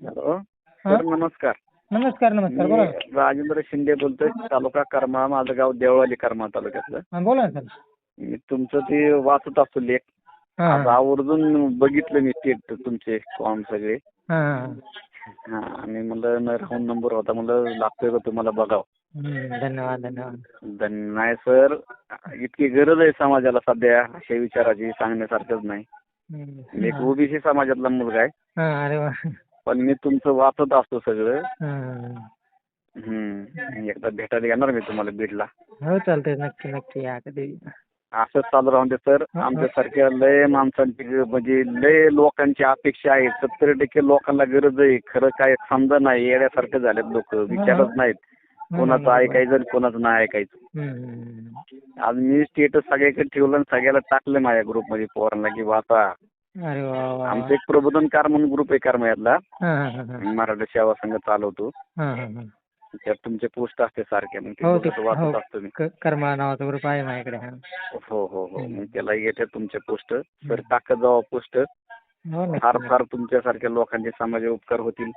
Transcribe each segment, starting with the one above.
Hello? Sir नमस्कार. नमस्कार नमस्कार बोला ना. मी राजेंद्र शिंदे बोलतोय तालुका करमाळा माझं गाव देवळाली करमाळा तालुक्यातलं. हा बोला ना सर. मी तुमचं ते वाचत असतो लेख. हा. आज आवर्जून बघितलं मी ते तुमचे फॉर्म सगळे. हा. हा. हा आणि म्हणलं न राहून नंबर होता म्हणलं लागतोय का तुम्हाला बघावं? हम्म, धन्यवाद धन्यवाद. धन- नाही सर इतकी गरज आहे समाजाला सध्या अशा विचाराची सांगण्यासारखंच नाही. हम्म. मी एक ओबीसी समाजातला मुलगा आहे. हा अरे वा. पण मी तुमचं वाचत असतो सगळं. हा. हम्म एकदा भेटायला येणार मी तुम्हाला बीडला. हो चालतंय. नक्की नक्की. या कधी. असंच चालू राहून दे सर. हा, हा. आमच्यासारख्या लय माणसांची म्हणजे लय लोकांची अपेक्षा आहे. सत्तर टक्के लोकांना गरज आहे. खरं काय समजा नाही येण्यासारखं झालेत लोक. विचारत नाहीत. कोणाचं ऐकायचं आणि कोणाचं नाही ऐकायचं. आज मी स्टेटस सगळ्याकडे ठेवलं आणि सगळ्याला टाकलं माझ्या ग्रुपमध्ये पोरांना की वाचा अरे वा वा वा. आमचं एक प्रबोधनकार म्हणून ग्रुप आहे करमायातला. हा हा हा हा. मराठा सेवा संघ चालवतो. हा हा हा. त्यात तुमचे पोस्ट असते सारखे मग ते हो ते वाचत हो. असतो मी. क- कर्मा नावाचा ग्रुप आहे माझ्याकडे हा. हो हो हो. मग त्याला येते तुमचे पोस्ट. तर टाकत जावा पोस्ट. हो फार नक्की फार तुमच्यासारख्या लोकांचे समाज उपकार होतील.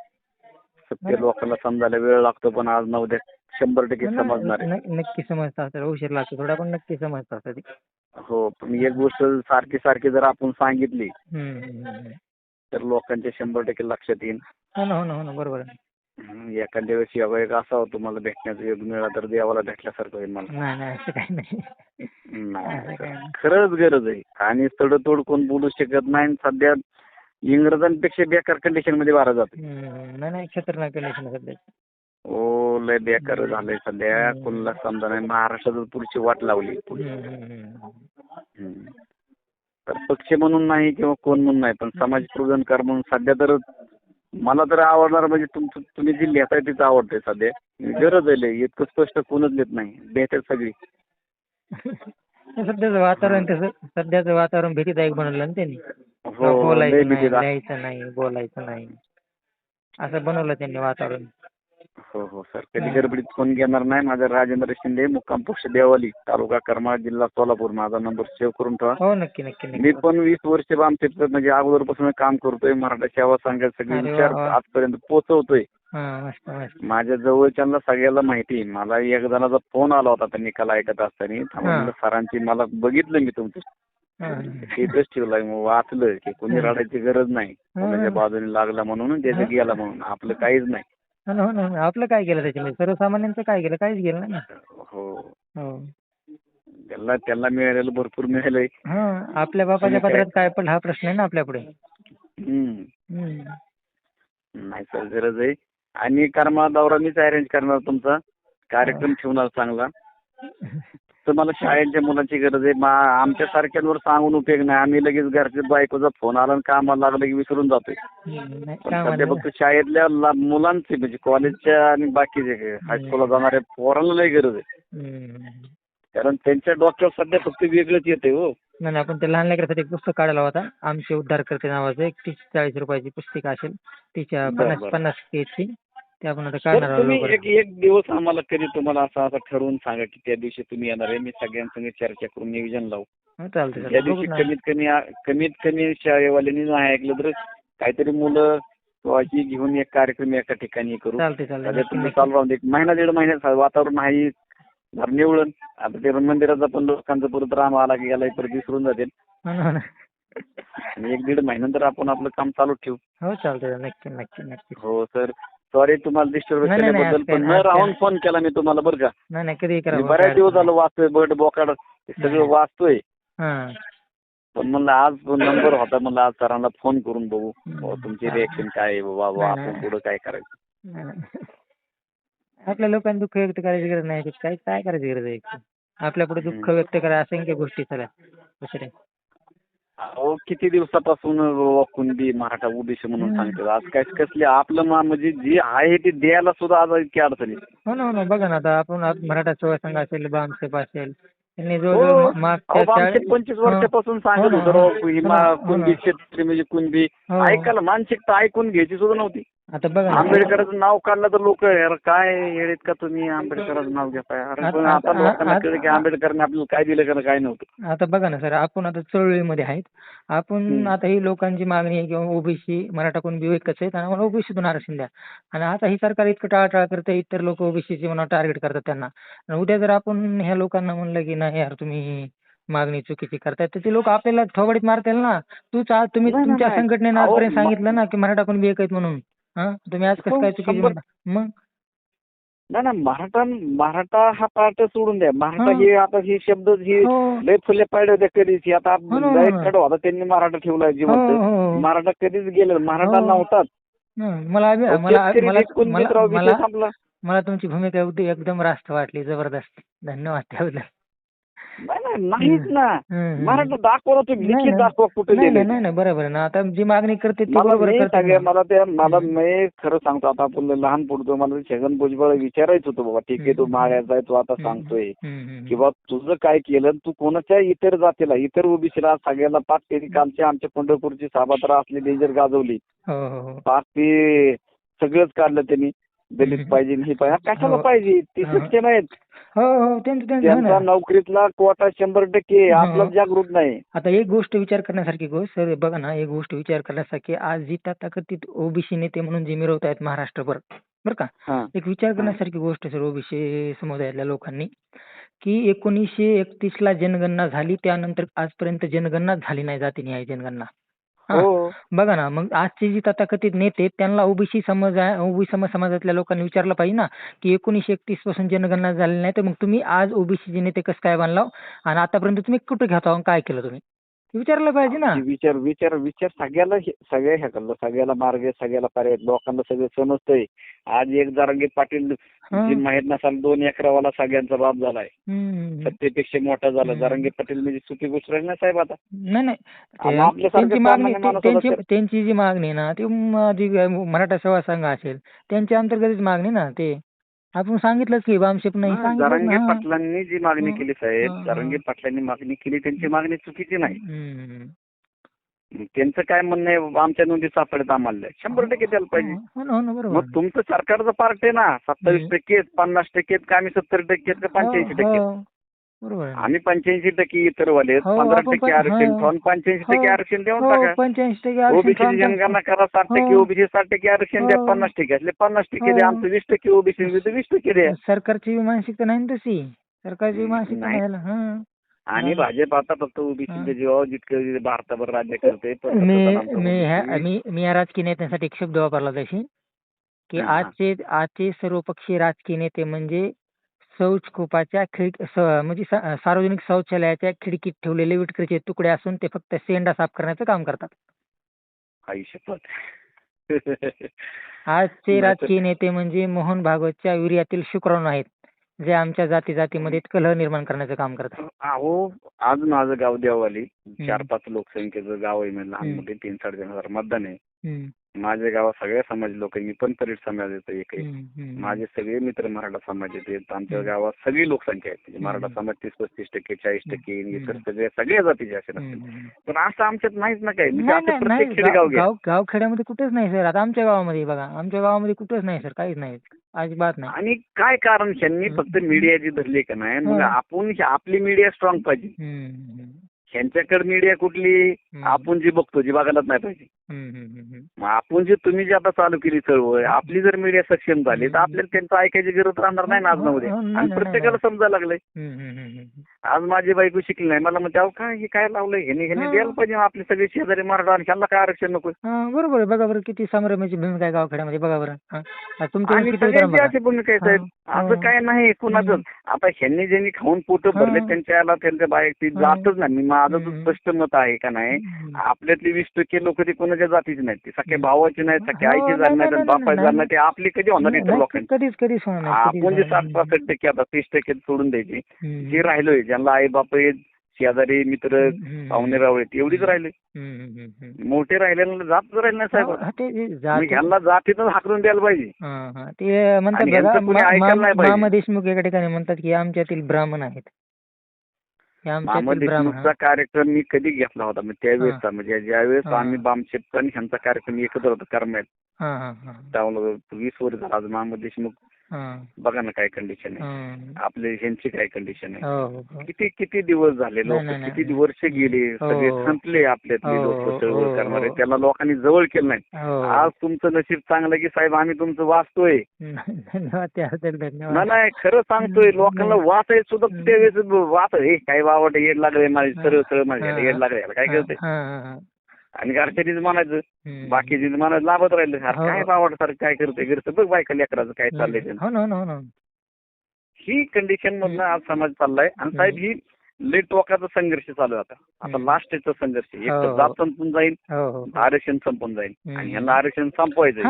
सत्य लोकांना समजायला वेळ लागतो पण आज न उद्या शंभर टक्के समजणार आहे. नक्की समजतात सर उशीर लागतो थोडा पण नक्की समजतात ते हो पण एक गोष्ट सारखी सारखी जर आपण सांगितली. तर लोकांच्या शंभर टक्के लक्षात येईल हो ना हो ना हो ना बरोबर आहे. एखाद्या वेळेस योगायोग असावं तुम्हाला भेटण्याचा योग मिळाला तर देवाला भेटल्यासारखं होईल मला. नाही नाही असं काही नाही. नाही असं काही नाही. खरंच गरज आहे. आणि तडतोड कोण बोलू शकत नाही आणि सध्या इंग्रजांपेक्षा बेकार कंडिशनमध्ये वारा जातो नाही नाही खतरनाक कंडिशन सध्या. ओ लय बेकार झालंय सध्या. कोणाला समजा नाही महाराष्ट्रात पुढची वाट लावली. हम्म. तर पक्ष म्हणून नाही किंवा कोण म्हणून नाही पण समाज प्रबोधनकार म्हणून सध्या तर मला तर आवडणार म्हणजे तुमचं तुम्ही जी लिहिताय तीच आवडतंय सध्या. गरज आहे लय. इतकं स्पष्ट कोणच लिहित नाही. भेटेल सगळी. सध्याचं वातावरण तसं सध्याचं वातावरण भीतीदायक बनवलं ना त्यांनी. हो लय बोलायचं नाही भीतीदायक. लिहायचं नाही बोलायचं नाही. असं बनवलं त्यांनी वातावरण. हो हो सर. कधी गडबडीत फोन घेणार नाही. माझा राजेंद्र शिंदे मुक्काम पक्ष देवाली तालुका करमाळ जिल्हा सोलापूर. माझा नंबर सेव्ह करून ठेवा. हो नक्की नक्की मी नक्की पण वीस वर्ष आमच्या म्हणजे अगोदरपासून काम करतोय. मराठा सेवा संघाचे सगळे अरे वा, विचार वा. आजपर्यंत पोहोचवतोय हा मस्त मस्त. माझ्या जवळच्यांना सगळ्याला माहिती आहे. मला एक जणाचा फोन आला होता. त्या निकाल ऐकत असताना. म्हणलं सरांची मला बघितलं मी तुमचं. हा. स्टेटस ठेवलाय. मग वाचलं की कोणी. रडायची गरज नाही. कोणाच्या बाजूने लागला म्हणून त्याचं गेला म्हणून. आपलं काहीच नाही. हो ना, हो ना, हो ना. आपलं काय केलं त्याच्यामध्ये? सर्वसामान्यांचं काय केलं? काहीच केलं नाही ना. हो. हो. त्याला त्याला मिळालेलं भरपूर मिळालंय. हा आपल्या बापाच्या काय- पत्रात काय पडलं हा प्रश्न आहे ना आपल्या पुढे. हम्म. हम्म. नाही सर गरज आहे. आणि कर्मा दौरा मीच अरेंज करणार तुमचा. कार्यक्रम ठेवणार चांगला. तर मला शाळेच्या मुलांची गरज आहे. मा आमच्या सारख्यांवर सांगून उपयोग नाही. आम्ही लगेच घरच्या बायकोचा फोन आला आणि कामाला लागलं की विसरून जातोय. पण सध्या फक्त शाळेतल्या ला- मुलांची म्हणजे कॉलेजच्या आणि बाकीचे हायस्कूलला जाणाऱ्या पोरांना लय गरज आहे. कारण त्यांच्या डोक्यावर सध्या फक्त वेगळंच येते हो. नाही आपण ते लहान लेकरासाठी एक पुस्तक काढला होता आमचे उद्धार करते नावाचं एक तीस चाळीस रुपयाची पुस्तिका असेल. तिच्या बरं, पन्नास बरं. पन्नास पेजची ते आपण आता तर काढणार आहोत तुम्ही. एक एक दिवस आम्हाला कधी तुम्हाला असं असं ठरवून सांगा की त्या दिवशी तुम्ही येणार आहे. मी सगळ्यांसंग चर्चा करून नियोजन लावू. हो, त्या दिवशी. कमीत कमी कमीत कमी शाळेवाल्यांनी नाही ऐकलं तर काहीतरी मुलं ही घेऊन एक कार्यक्रम एका ठिकाणी करू. सध्या नक्की, तुम्ही. चालू राहून दे. एक महिना दीड महिन्यात वातावरण आहे. जरा निवळण. आता ते मंदिराचा पण लोकांचा परत राम आला की गेला परत विसरून जातील. हो हो. आणि एक दीड महिन्यानंतर आपण आपलं काम चालू ठेवू. हो चालतंय. नक्की नक्की नक्की. हो सर. सॉरी तुम्हाला डिस्टर्ब नाही, नाही, केल्याबद्दल पण न असं काय- राहून फोन केला मी तुम्हाला बरं का. नाही नाही कधी करा मी बऱ्याच दिवस झालं वाचतोय बर्ड बोकाड सगळं वाचतोय. हा. पण म्हणलं आज नंबर होता म्हणलं आज सरांना फोन करून बघू. हो, तुमची रिएक्शन काय आहे? बाबा बुवा, नाही, आपण नाही. पुढं काय करायचं? नाही, नाही. आपल्या लोकांनी दुःख व्यक्त करायची गरज नाही काय काय करायची गरज आहे? आपल्या पुढे दुःख. व्यक्त करा असंख्य गोष्टी चला दुसरे अहो किती दिवसापासून कुणबी मराठा ओबीसी म्हणून. सांगतात आज काय कसले आपलं मा म्हणजे जे आहे ते द्यायला सुद्धा आज इतकी अडचणी हो ना हो ना बघा ना आता आपण आप- मराठा सेवा संघ असेल बामसेप असेल त्यांनी हो मागच्या अहो, आमचे चाळीस- पंचवीस हो. वर्षापासून हो सांगत ना, होतो हो राव, ना, ही हो मा- ना, हो कुणबी. शेतकरी म्हणजे कुणबी हो. ऐकायला मानसिकता ऐकून घ्यायची सुद्धा नव्हती आता बघा ना. आंबेडकरांचं नाव काढलं तर लोक यार काय येडेत का तुम्ही आंबेडकरांचं नाव घेताय? अरे पण आता- लोकांना कळलं की आंबेडकरांनी आपल्याला काय दिलं का काय नव्हतं. आता बघा ना सर आपण आता चळवळीमध्ये आहेत. आपण हम्म. आता ही लोकांची मागणी आहे किंवा ओबीसी मराठा कोण विवेकच आहेत आणि आम्हाला ओबीसीतून आरक्षण द्या. आणि आता ही सरकार इतकं टाळाटाळ करते इतर लोक ओबीसीची म्हणून टार्गेट करतात त्यांना. आणि उद्या जर आपण ह्या लोकांना म्हणलं की नाही यार तुम्ही मागणी चुकीची करताय तर ते लोक आपल्याला थोबडीत मारतील ना. तूच तुम्ही नाही, तुमच्या नाही. संघटनेनं अहो, आजपर्यंत सांगितलं ना की मराठा कोण विवेक आहेत म्हणून. हा? तुम्ही आज कसं हो, काय चुकीची शंभर- म्हणता? मग? नाही ना मराठा मराठा हा पार्ट सोडून द्या. मराठा हा. हे आता हे शब्द हे हो. लय फुले पाडले होते कधीच. हे आता हो ना, हो ना. कडू आता त्यांनी मराठा ठेवलाय हो जिवंत. हो मराठा कधीच गेलं मराठा हो. नव्हताच. हं, मला अभि- मला शेतकरी मला मला मित्राव विषय मला संपला? मला तुमची भूमिका अगदी एकदम रास्त वाटली. जबरदस्त. धन्यवाद त्याबद्दल. नाही नाही नाहीच ना. मराठा दाखवा तुम्ही लिखित. दाखवा कुठे नाही नाही नाही नाही, बरोबर ना आता जी मागणी करते ती मला सगळ्या ना. मला त्या मला हम्म. मी खरं सांगतो आता आपण लहान पुढतो मला छगन भुजबळ विचारायचं होतं बाबा ठीक आहे तू. मागायचा आहे तू आता. सांगतोय हं, किंवा तुझं काय केलं तू कोणाच्या इतर जातीला इतर ओबीसीला सगळ्याला पाक त्यांनी कालच्या आमच्या पंढरपूरची साबात्रा असली डेंजर गाजवली हो हो हो पाक ते सगळंच काढलं त्यांनी दलित. पाहिजे हे पाहिजे कशाला हो. पाहिजे ते. सक्षम आहेत हो हो त्यांचं त्यांचं हो त्यांचा ना. नोकरीतला कोटा शंभर टक्के हा. आपला जागृत नाही आता एक गोष्ट विचार करण्यासारखी गोष्ट सर बघा ना एक गोष्ट विचार करण्यासारखी आज जी तथाकथित ओबीसी नेते म्हणून जे मिरवत आहेत महाराष्ट्रभर बरं का हा. एक विचार करण्यासारखी गोष्ट सर ओबीसी समुदायातल्या लोकांनी की एकोणीसशे एकतीस ला जनगणना झाली त्यानंतर आजपर्यंत जनगणना झाली नाही जातीनिहाय जनगणना हा. बघा ना मग आजचे जे तथाकथित नेते त्यांना ओबीसी समाज ओबीसी समाजातल्या लोकांनी विचारलं पाहिजे ना की एकोणीसशे एकतीसपासून जनगणना झाली नाही तर मग तुम्ही आज ओबीसीचे नेते कसं काय बांधला आणि आतापर्यंत तुम्ही कुठे घेता आणि काय केलं तुम्ही? विचारलं पाहिजे ना. विचार विचार विचार सगळ्याला सगळ्या ह्या करलं सगळ्याला मार्ग आहे, सगळ्याला पर्याय. लोकांना सगळं समजतंय. आज एक जारंगी पाटील माहीत नसाल दोन एकरावाला सगळ्यांचा बाप झालाय. सत्तेपेक्षा मोठा झाला. जारंगी पाटील म्हणजे चुकी गोष्ट राहील ना साहेब आता. नाही त्यांची जी मागणी आहे ना ती मराठा सेवा संघ असेल त्यांच्या अंतर्गतच मागणी ना ते. आपण सांगितलंच की बामशेप नाही हा, जारंगे ना. पाटलांनी जी मागणी हा. केली हा, साहेब हा. जारंगे पाटलांनी मागणी केली त्यांची मागणी चुकीची नाही हम्म. त्यांचं काय म्हणणं आहे आमच्या नोंदी सापडत आम्हाला शंभर टक्के द्यायला पाहिजे हो ना हो ना बरोबर मग तुमचं सरकारचं पार्ट आहे ना सत्तावीस. टक्के आहेत, पन्नास टक्के आहेत का आम्ही सत्तर टक्के आहेत का पंच्याऐंशी टक्के आहेत? हो, हो. आम्ही पंच्याऐंशी टक्के इतर वाले हो, पंधरा टक्के आरक्षण हो. ठेवून पंच्याऐंशी टक्के हो, आरक्षण देऊन हो टाका पंच्याऐंशी टक्के आरक्षण ओबीसी ठेवून जनगणना करा साठ टक्के हो. ओबीसी साठ टक्के आरक्षण द्या हो. पन्नास टक्के असले पन्नास टक्के द्या हो. आमचं वीस टक्के ओबीसी वीस टक्के द्या सरकारची मानसिकता नाही तशी सरकारची मानसिकता नाही. हा आणि हा. भाजप आता फक्त ओबीसीच्या जीवावर जितकं भारताभर राज्य करते मी मी या राजकीय नेत्यांसाठी एक शब्द वापरला तशी की हा, हा. आजचे आजचे सर्वपक्षीय राजकीय नेते म्हणजे शौचकूपाच्या खिड स- म्हणजे सा- सार्वजनिक शौचालयाच्या खिडकीत ठेवलेले विटकरीचे तुकडे असून ते फक्त सेंडा साफ करण्याचं काम करतात. आई शपथ आजचे राजकीय नेते म्हणजे मोहन भागवतच्या वीर्यातील शुक्राणू आहेत जे आमच्या जाती जातीमध्ये कलह निर्माण करण्याचं काम करतात. अहो आज माझं गाव देवाली. चार पाच लोकसंख्येचं गाव आहे म्हणजे लहान. मोठे तीन साडेतीन हजार मतदान आहे. माझ्या गावात सगळ्या समाज लोक मी पण तरी समाज येतो एक आहे. माझे सगळे मित्र मराठा समाज येतात आमच्या. गावात सगळी लोकसंख्या आहे. म्हणजे. मराठा समाज तीस पस्तीस टक्के चाळीस टक्के. इतर सगळ्या सगळ्या जातीचे असे नसतील. पण असं आमच्यात नाहीच ना काय म्हणजे गाव गावखेड्यामध्ये कुठेच नाही सर. आता आमच्या गावामध्ये बघा. आमच्या गावामध्ये कुठेच नाही सर. काहीच नाही. अजिबात नाही. आणि काय कारण? त्यांनी. फक्त मीडियाची धरली का नाही? मग. आपण आपली मीडिया स्ट्रॉंग पाहिजे. ह्यांच्याकडे मीडिया कुठली. आपण जी बघतो जी बघायलाच नाही पाहिजे. मग आपण जे तुम्ही जे आता चालू केली चळवळ आपली जर मीडिया सक्षम झाली तर आपल्याला त्यांचं ऐकायची गरज राहणार नाही ना आज ना उद्या नाही, आणि प्रत्येकाला समजायला लागलंय. आज माझी बायको शिकली नाही मला म्हणते अहो काय हे काय लावलंय ह्याने ह्याने हा. द्यायला पाहिजे आपले सगळे शेजारी मराठा आणि ह्यांना काय आरक्षण नको हा, बरोबर आहे बघा बरं किती संभ्रमाची भूमिका आहे गावखेड्यामध्ये बघा बरं हा. आता तुमच्या आणि किती उदाहरण सगळ्यांची बघा. अशी भूमिका आहे साहेब हा. असं काय नाही कुणाचं आता ह्यांनी ज्यांनी खाऊन पोट भरले हा. त्यांच्या याला त्यांच्या बाहेर ती हा. जातच नाही मी माझं तर हम्म. स्पष्ट मत आहे का नाही हम्म. आपल्यातली वीस टक्के लोक ती कोणाच्या जातीची नाहीत ती सख्या. भावाची नाहीत सख्या हो, आईची नाही, झाली नाही, नाहीत नाही, बापाची ते आपली कधी होणार नाही, इतर नाही, लोकांची कधीच कधीच होणार नाही कधीच आपण जे होणार नाही. पासष्ट टक्के आता तीस टक्के सोडून द्यायची हम्म. जे राहिलोय ज्यांना आई बाप आहेत शेजारी मित्र. पाहुणे राव आहेत एवढीच राहिले. मोठे राहिलेले जात राहिले नाही साहेब. ह्यांना जातीतच हाकलून द्यायला पाहिजे. ते म्हणतात यांचं देशमुख एका ठिकाणी म्हणतात की आमच्यातील ब्राह्मण आहेत. देशमुखचा कार्यक्रम मी कधी घेतला होता? म्हणजे त्यावेळेसचा म्हणजे ज्यावेळेस. आम्ही बामशेत आणि ह्यांचा कार्यक्रम एकत्र होता त्यामुळे वीस वर्ष झाला आज मामा देशमुख बघा ना काय कंडिशन आहे. आपले ह्यांची काय कंडिशन आहे हो हो हो किती किती दिवस झाले लोक किती. वर्ष गेले. सगळे संपले आपल्यातले लोक चळवळ करणारे. त्याला लोकांनी जवळ केलं नाही आज तुमचं नशीब चांगलं की साहेब आम्ही तुमचं वाचतोय नाही खरं सांगतोय लोकांना वाचाय सुद्धा. त्यावेळेस वाच हे काय वावट येड लागले माझे सरळ सरळ माझे हा. येड लागले काय करते. आणि घरच्यांनीच म्हणायचं. बाकीची म्हणायचं लाभत राहिलं. हो. काय बावट सर काय करते घरचं बघ बायका लेकराचं काय चाललंय त्यांचं. हो ना हो ना. हो कंडिशन मधनं आज समाज चाललाय. आणि साहेब ही लई टोकाचा संघर्ष चालू आहे आता. आता. लास्टचा संघर्ष. एक तर. जात संपून जाईल आरक्षण संपून जाईल. आणि यांना आरक्षण संपवायचं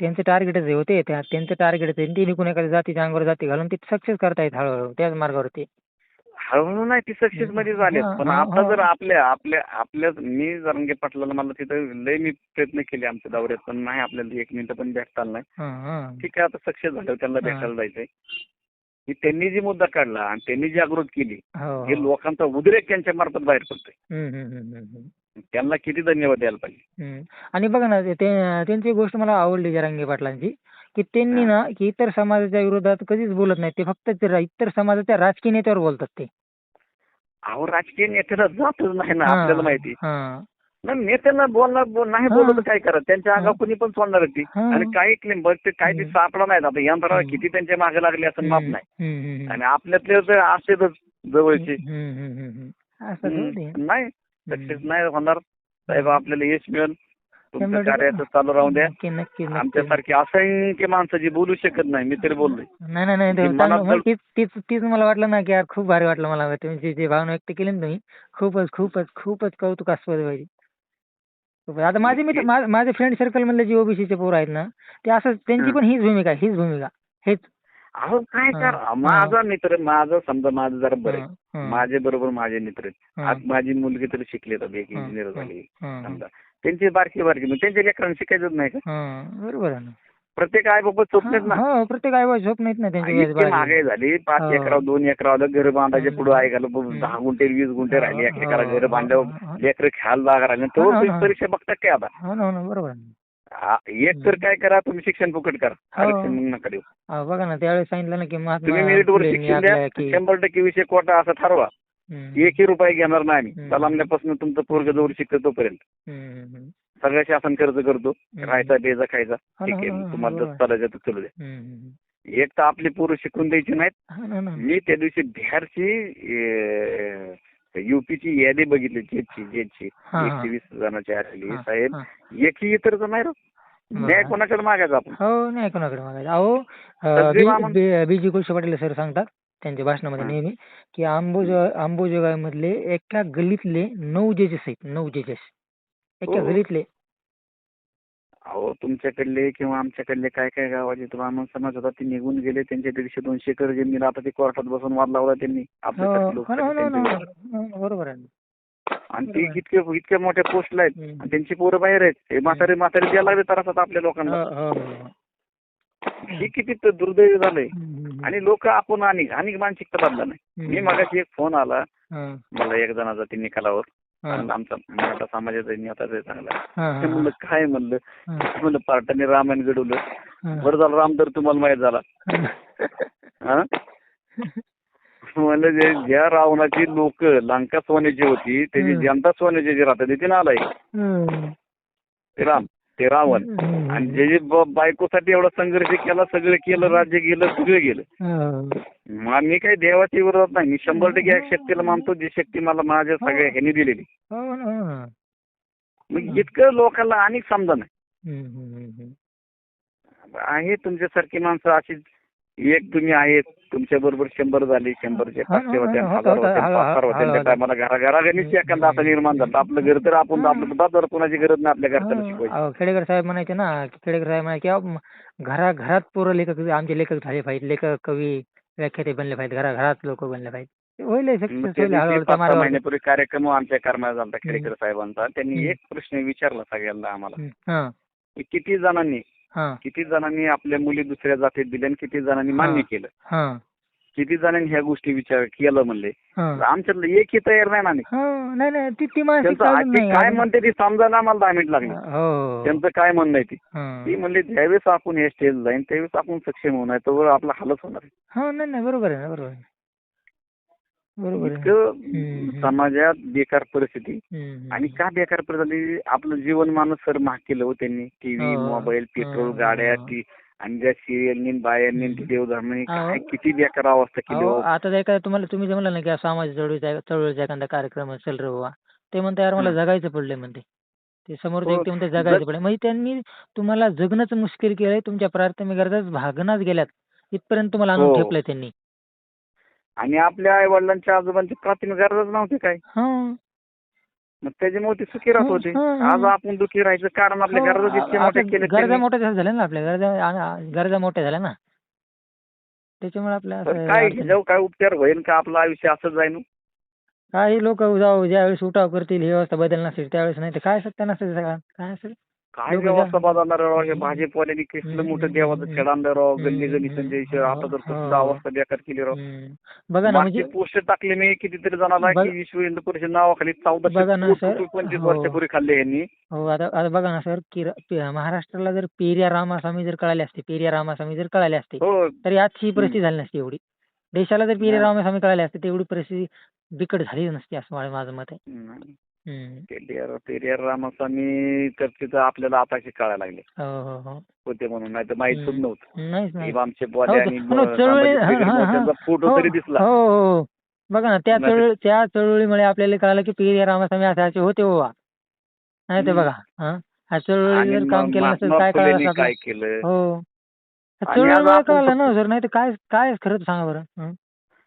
त्यांचं टार्गेटच होते. त्या त्यांचं टार्गेट निघून एखाद्या जातीच्या अंगावर जाती घालून ते सक्सेस करतायत हळूहळू. त्याच मार्गावरती. हळूहळू नाही ती सक्सेस मध्ये झाले हा, पण हा, आता हा. जर आपल्या आपल्या आपल्या मी जरांगे पाटलाला मला तिथं लय मी प्रयत्न केले आमच्या दौऱ्यात पण नाही आपल्याला एक मिनिट पण भेटता आलं नाही. हा, हा. ठीक आहे आता सक्सेस झालं त्यांना हा. भेटायला जायचंय. त्यांनी जी मुद्दा काढला आणि त्यांनी जागृत केली हो हे. लोकांचा उद्रेक त्यांच्या मार्फत बाहेर पडतोय. त्यांना किती धन्यवाद द्यायला पाहिजे. आणि बघा ना ते- त्यांची गोष्ट मला आवडली जरांगे पाटलांची. की त्यांनी ना की इतर समाजाच्या विरोधात कधीच बोलत नाही. ते फक्त इतर समाजाच्या राजकीय नेत्यावर बोलतात ते. अहो राजकीय नेत्याला जातच नाही ना आपल्याला माहिती. हा. नाही नेत्यांना बोलणार बोल- नाही. बोलत काय करत त्यांच्या अंगा. कुणी पण सोडणार ती. आणि काही क्लेम बघ ते काही ते. सापडा नाहीत. आता यंत्रणा. किती त्यांच्या मागे लागले असं माप नाही. आणि आपल्यातले तर असतेच जवळचे. नाही सक्सेस. नाही होणार. साहेब आपल्याला यश मिळेल. तुमचं. कार्याचं चालू राहून द्या. नक्की नक्की नक्की. आमच्यासारखी असंख्य माणसं जी बोलू शकत नाही मी तरी बोललोय. नाही नाही नाही ती ते मनात चांगलं मला जर- तीच तीच तीच मला वाटलं ना की यार खूप भारी वाटलं मला. तुमची जी भावना व्यक्त केली ना तुम्ही खूपच खूपच खूपच कौतुकास्पद खूपच. आता माझे मित्र मा- माझे फ्रेंड सर्कल मधले जे ओबीसीचे पोरं आहेत ना ते असं त्यांची हं. पण हीच भूमिका आहे हीच भूमिका. हेच. अहो काय हा. कर माझा मित्र माझं समजा माझं जरा बरं आहे. हं, हं, माझे बरोबर माझे मित्र आहेत. हं, आज माझी मुलगी तरी शिकली तर एक हं, इंजिनियर हं, झाली हं, समजा. त्यांची बारकी बारकी मग त्यांच्या लेकरांना शिकायचंच नाही का हं, बरोबर आहे ना प्रत्येक आई बाबा चोपलेत ना हो प्रत्येक आई झोप नाहीत ना त्यांच्या इतकी महागाई झाली पाच हो. एकरा दोन एकरावर घर बांधायचे हं. पुढे ऐकायला हं. दहा गुंठे वीस गुंठे राहिले हो, एक एकरा हो, घर हो, बांधल्यावर हो. लेकर खेळायला जागा राहिले हो, तो हो, हो. परीक्षा बघता काय आता हो ना हो ना बरोबर आहे ना. हा, एक तर काय करा तुम्ही शिक्षण फुकट करा हो. आरक्षण मग नका देऊ बघा ना त्यावेळेस सांगितलं ना की महात्मा तुम्ही मेरिटवर फुलेंनी शिक्षण आपल्या द्या की शंभर टक्के विषय कोटा असा ठरवा हं, एकही रुपये घेणार नाही आम्ही. सलामल्यापासून तुमचं पोरग जवळ शिकतो तोपर्यंत. हं, हं, सगळं शासन खर्च करतो. राहायचा द्यायचा खायचा. ठीक आहे तुम्हाला चालायचं तर चालू द्या. एक तर आपली पोरं शिकून द्यायची नाहीत. मी त्या दिवशी बिहारची युपीची यादी बघितली जेटची जेटची. एकशे वीस जणांची आलेली साहेब. हा. एकही इतर तर नाही. न्याय कोणाकडे मागायचा आपण? हो नाही कोणाकडे मागायचं? अहो सगळे मामा- बी जी कुलशे पाटील सर सांगतात त्यांच्या भाषणामध्ये. नेहमी की आंबोज आंबोजगावमधले एका गलीतले नऊ जजेस आहेत नऊ जजेस एका हो. गलीतले अहो तुमच्याकडले किंवा आमच्याकडले काय काय गावाचे ब्राह्मण समाज होता ते निघून गेले त्यांचे दीडशे दोनशे एकर जमीन आता ते कोर्टात बसून वाद लावला त्यांनी हो हो बरोबर आहे आणि ती. इतके इतक्या मोठ्या पोस्टला आहेत त्यांची पोरं बाहेर आहेत हे म्हातारे म्हातारे द्यायला लागले तर आपल्या लोकांना. हो, किती तर दुर्दैव झालंय. आणि लोक आपण आणि आणि मानसिकता बदला नाही मी. मगाशी एक फोन आला. मला एक जणाचा ती निकालावर आमचा मराठा समाजाचा नेता ते चांगला. ते म्हणलं काय म्हणलं? म्हणलं पार्टाने रामायण घडवलं. बरं झालं राम तर तुम्हाला माहीत झाला. म्हणलं जे ज्या रावणाची लोक लंका सोन्याची होती त्याची. जनता सोन्याची जी राहते ती नालाय हम्म. ते राम. ते रावण हम्म. आणि जे जे ब- बायकोसाठी एवढा संघर्ष केला सगळं केलं राज्य गेलं सगळं गेलं. मग मी काही देवाच्या विरोधात नाही मी शंभर टक्के या शक्तीला मानतो जी शक्ती मला माझ्या सगळ्या ह्यांनी दिलेली हो ना, हो ना. मग इतकं लोकांना आणि समजा नाही हम्म, हम्म, हम्म, हम्म. आहे तुमच्यासारखी माणसं अशी एक तुम्ही आहेत तुमच्या बरोबर शंभर झाली शंभरचे पाचशे होते हजार होतं, हळू- होते त्या टायमाला घरा एखादा असं निर्माण झालं. आपलं घर तर आपण आपलं दादर कोणाची गरज नाही आपल्या घरच्याला हो, शिकवायची. खेडेकर साहेब म्हणायचे ना खेडेकर साहेब म्हणायचे घरा घरात पोरं लेखक आमचे लेखक झाले पाहिजे लेखक कवी व्याख्याते बनले पाहिजे घरा घरात लोक बनले पाहिजे. महिन्यापूर्वी कार्यक्रम आमच्या कर्माला झाला खेडेकर साहेबांचा. त्यांनी. एक प्रश्न विचारला सगळ्यांना आम्हाला. किती जणांनी किती जणांनी आपल्या मुली दुसऱ्या जातीत दिल्या आणि किती जणांनी मान्य केलं हा किती जणांनी ह्या गोष्टी विचार केलं म्हणले हं. आमच्यातलं एकही तयार नाही ना. हं, त्यांचं काय. म्हणते ते समजायला आम्हाला दहा मिनिट लागले हो त्यांचं काय म्हणणं आहे ते. ती म्हणले ज्यावेळेस आपण हे स्टेज जाईन त्यावेळेस आपण सक्षम होणार तर आपला हालच होणार आहे. हो बरोबर आहे बरोबर आहे बरोबर आहे इतकं. समाजात बेकार परिस्थिती आणि. का बेकार परिस्थिती आपलं जीवनमान सर महाग केलं हो त्यांनी टीव्ही हो. मोबाईल पेट्रोल हो, गाड्या हो. टी आणि त्या सिरियलनी बायांनी. देवधर्मानी हो. काय किती बेकार अवस्था केली हो आता काय तुम्हाला तुम्ही जे म्हणला ना की सामाजिक चळवळीचा चळवळीचा एखादा कार्यक्रम असेल रे बाबा ते म्हणते यार मला हं. जगायचं पडलंय म्हणते ते समोरचे हो. व्यक्ती म्हणते जगायचं जग- पडलंय म्हणजे त्यांनी तुम्हाला जगणंच मुश्किल केलंय तुमच्या प्राथमिक गरजा भागनाच गेल्यात इथपर्यंत तुम्हाला आणून हो. ठेपलंय त्यांनी आणि आपल्या आई वडिलांच्या आजोबांची प्राथमिक गरजच नव्हती काय हं. मग त्याच्यामुळे ते सुखी राहत हं, होते. आज आपण दुखी राहायचं कारण आपल्या हो, गरजा मोठ्या केल्या गरजा त्यांनी. मोठ्या झाल्या ना आपल्या गरजा गरजा मोठ्या झाल्या ना त्याच्यामुळे आपल्या काय ह्याच्यावर काय उपचार होईल का आपलं आयुष्य असं जाईन काही लोक जाऊ ज्यावेळेस उठाव करतील ही व्यवस्था बदल नसेल त्यावेळेस नाही तर काय सत्य नसेल सगळं काय असेल काय व्यवस्था बदलणार राव हे. भाजपवाल्यांनी कसलं मोठं देवाचं. खेळ आणलं राव गल्ली गल्ली संजय हम्म. आता तर कसलं हो. अवस्था बेकार केली राव. बघा ना म्हणजे पोस्ट टाकले मी कितीतरी जणांना की विश्व हिंदू परिषद नावाखाली चौदाशे बघा ना कोटी सर, पंचवीस हो. वर्षापूर्वी खाल्ले यांनी हो आता बघा ना सर महाराष्ट्राला जर पेरिया रामास्वामी जर कळाले असते पेरिया रामास्वामी जर कळाले असते हो तर आज ही परिस्थिती झाली नसती एवढी देशाला जर पेरिया. रामास्वामी कळाले असते तर एवढी परिस्थिती बिकट झाली नसती असं माझं मत आहे. पेरियार पेरियार रामास्वामी तर आपल्याला आताशी कळायला लागले. हो हो हो. होते म्हणून नाही तर माहीत हम्म. नव्हतं. हो, बोले आणि फोटो तरी दिसला. हो हो हो. बघा ना त्या चळवळी त्या चळवळीमुळे आपल्याला कळालं की पेरिया रामास्वामी असे असे होते बाबा नाही तर हम्म. बघा हा. ह्या चळवळी आणि जर काम केलं नसेल महात्मा काय कळलं? काय केलं? हो. चळवळीमुळे कळलं ना सर नाही तर काय काय खरंच सांगा बरं?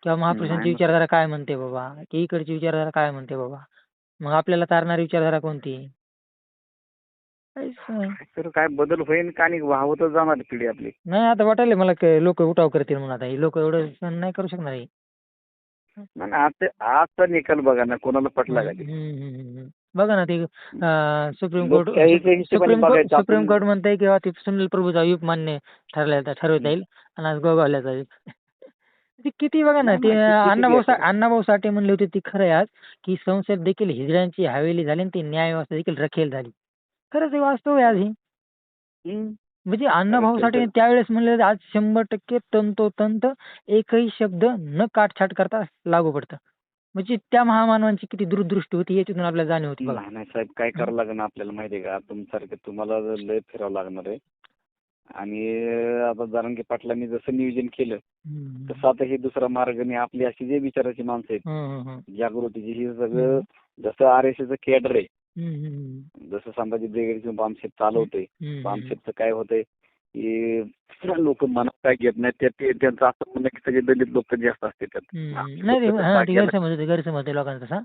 किंवा महापुरुषांची. विचारधारा काय म्हणते बाबा? की इकडची विचारधारा काय म्हणते बाबा? मग आपल्याला तारणारी विचारधारा कोणती काहीच नाही. तर काय बदल होईल का आणि वाहवतच जाणार पिढी आपली नाही आता वाटायला मला लोक उठाव करतील म्हणून आता ही लोक एवढं सहन नाही करू शकणार ही. आज आजचा निकाल बघा ना कोणाला पटला का ते हम्म, हम्म, हम्म. बघा ना ते सुप्रीम कोर्ट लोकशाहीच्या हिशोबाने सुप्रीम कोर्ट बघायचं सुप्रीम. कोर्ट म्हणतंय किंवा ते सुनील प्रभूचा आयुक्त मान्य ठरल्या ठरवता येईल आणि आज गोगावल्याचा आयुक्त ते किती बघा ना ते अण्णाभाऊ सा- बेकार. अण्णाभाऊ साठे म्हणले होते ती खरं आहे आज की संसद देखील हिजड्यांची हवेली झाली आणि ती न्याय व्यवस्था देखील रखेल झाली खरंच हे वास्तव आहे आज ही हम्म. म्हणजे अण्णाभाऊ साठे. त्यावेळेस म्हणले आज शंभर टक्के तंतोतंत एकही शब्द न काटछाट करता लागू पडतं म्हणजे त्या महामानवांची किती दूरदृष्टी होती याच्यातून आपल्याला जाणीव होती बघा नाही नाही साहेब काय करावं लागेल आपल्याला माहितीये का तुमच्यासारखं तुम्हाला लय फिरावं लागणार आहे आणि आता जरांगे पाटलांनी जसं नियोजन केलं. तसं आता हे दुसरा मार्ग नाही आपली अशी जे विचाराची माणसं आहेत. जागृतीची ही सगळं जसं आर एस एचं केडर आहे जसं संभाजी ब्रिगेडचं बामशेप चालवतोय हम्म. बामशेपचं काय होतंय की लोक मनात काय घेत ते- त्यांचं असं म्हणणं की सगळे दलित लोक जास्त असते त्यात नाही गैरसमज लोकांचा.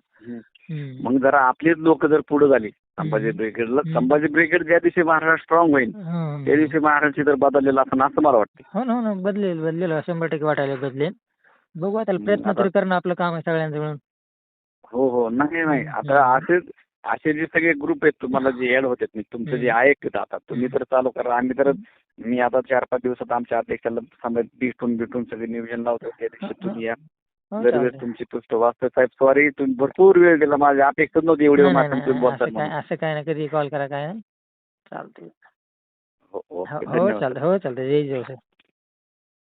मग जरा आपलीच लोक जर पुढे झाली संभाजी. ब्रिगेडला. संभाजी ब्रिगेड ज्या दिवशी महाराष्ट्र स्ट्रॉंग होईल. त्या दिवशी महाराष्ट्र तर बदललेला असं असं मला वाटतं. हो ना हो ना. बदलेल बदलेल. शंभर टक्के वाटायला बदलेल. बघू आता प्रयत्न तरी करणं आपलं काम आहे सगळ्यांचं मिळून. हो हो. नाही नाही. आता असेच असे जे सगळे ग्रुप आहेत तुम्हाला जे ऍड होतात मी तुमचं जे. ऐकत आता तुम्ही तर चालू करा. आम्ही तर मी आता चार पाच दिवसात आमच्या अध्यक्षाला समज भेटून भेटून सगळे नियोजन लावतो त्या दिवशी तुम्ही या. दरवेळेस वेळ तुमची पुस्तक वाचतो साहेब सॉरी तुम्ही भरपूर वेळ दिला माझ्या. अपेक्षा नव्हती एवढी वेळ माझ्या तुम्ही बोलतात असं काय म्हणून. असं काय नाही कधी कॉल करा काय नाही चालतंय. हो, हो हो धन्यवाद. चालतंय हो चालतंय. जय जय सर